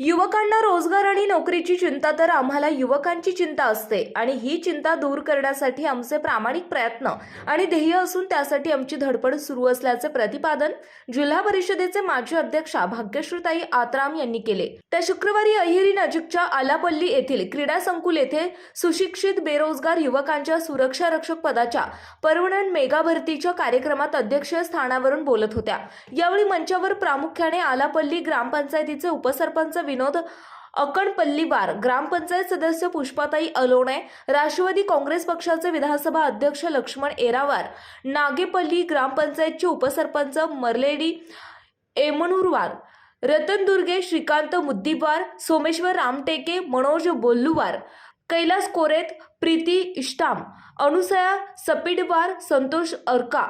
युवकांना रोजगार आणि नोकरीची चिंता तर आम्हाला युवकांची चिंता असते आणि ही चिंता दूर करण्यासाठी आमचे प्रामाणिक प्रयत्न आणि ध्येय असून त्यासाठी आमची धडपड सुरू असल्याचे प्रतिपादन जिल्हा परिषदेचे माजी अध्यक्षा भाग्यश्रीताई आत्राम यांनी केले. त्या शुक्रवारी अहिरी नजीकच्या आलापल्ली येथील क्रीडा संकुल येथे सुशिक्षित बेरोजगार युवकांच्या सुरक्षा रक्षक पदाच्या परमनंट मेगा भरतीच्या कार्यक्रमात अध्यक्षीय स्थानावरून बोलत होत्या. यावेळी मंचावर प्रामुख्याने आलापल्ली ग्रामपंचायतीचे उपसरपंच विनोद अकणपल्लीवार ग्रामपंचायत सदस्य पुष्पाताई अलोणे राष्ट्रवादी काँग्रेस पक्षाचे विधानसभा अध्यक्ष लक्ष्मण एरावार नागेपल्ली ग्रामपंचायतचे उपसरपंच मरलेडी एमनुरवार रतन दुर्गे श्रीकांत मुद्दीवार सोमेश्वर रामटेके मनोज बोल्लुवार कैलास कोरेत प्रीती इष्टाम अनुसया सपिडवार संतोष अर्का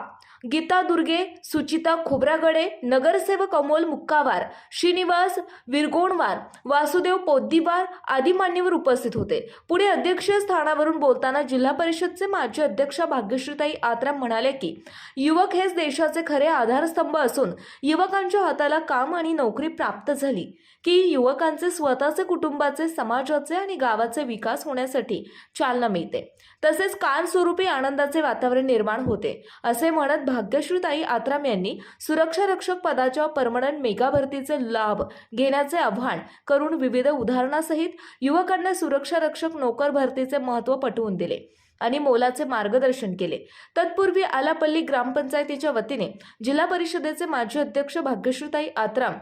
गीता दुर्गे सुचिता खोब्रागडे नगरसेवक अमोल मुक्कावार श्रीनिवास विरगोणवार वासुदेव पोद्दीवार आदी मान्यवर उपस्थित होते. पुढे अध्यक्षीय स्थानावरून बोलताना जिल्हा परिषदचे माजी अध्यक्षा भाग्यश्रीताई आत्राम म्हणाले की युवक हेच देशाचे खरे आधारस्तंभ असून युवकांच्या हाताला काम आणि नोकरी प्राप्त झाली. की युवकांचे स्वतःचे कुटुंबाचे समाजाचे आणि गावाचे विकास होण्यासाठी चालना मिळते. तसेच कायमस्वरूपी आनंदाचे वातावरण निर्माण होते असे म्हणत भाग्यश्रीताई आत्राम यांनी सुरक्षा रक्षक पदाच्या परमनंट मेगा भरतीचे लाभ घेण्याचे आव्हान करून विविध उदाहरणासहित युवकांना सुरक्षा रक्षक नोकर भरतीचे महत्त्व पटवून दिले आणि मोलाचे मार्गदर्शन केले. तत्पूर्वी आलापल्ली ग्रामपंचायतीच्या वतीने जिल्हा परिषदेचे माजी अध्यक्ष भाग्यश्रीताई आत्राम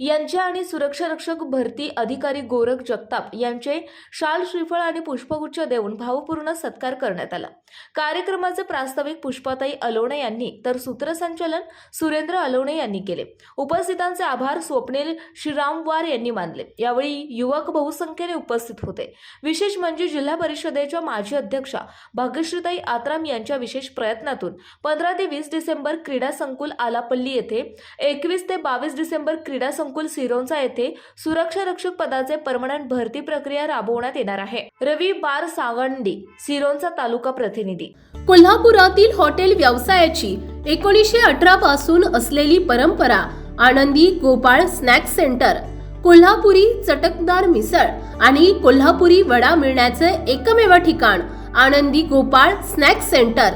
यांचे आणि सुरक्षारक्षक भरती अधिकारी गोरख जगताप यांचे शाल श्रीफळ आणि पुष्पगुच्छ देऊन भावपूर्ण सत्कार करण्यात आला. कार्यक्रमाचे प्रास्ताविक पुष्पाताई अलोणे यांनी तर सूत्रसंचालन सुरेंद्र अलोणे यांनी केले. उपस्थितांचे आभार स्वप्नील श्रीरामवार यांनी मानले. यावेळी युवक बहुसंख्येने उपस्थित होते. विशेष म्हणजे जिल्हा परिषदेच्या माजी अध्यक्षा भाग्यश्रीताई आत्राम यांच्या विशेष प्रयत्नातून पंधरा ते वीस डिसेंबर क्रीडा संकुल आलापल्ली येथे एकवीस ते बावीस डिसेंबर क्रीडा संकुल सिरोंचा येथे सुरक्षा रक्षक पदाचे परमनंट भरती प्रक्रिया राबवण्यात येणार आहे. रवी बार सावंडी सिरोंचा तालुका प्रतिनिधी. कोल्हापुरातील हॉटेल व्यवसायाची एकोणीसशे अठरा पासून असलेली परंपरा आनंदी गोपाळ स्नॅक सेंटर कोल्हापुरी चटकदार मिसळ आणि कोल्हापुरी वडा मिळण्याचे एकमेव ठिकाण आनंदी गोपाळ स्नॅक सेंटर.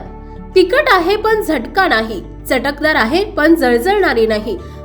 तिखट आहे पण झटका नाही चटकदार आहे पण जळजळणारी नाही.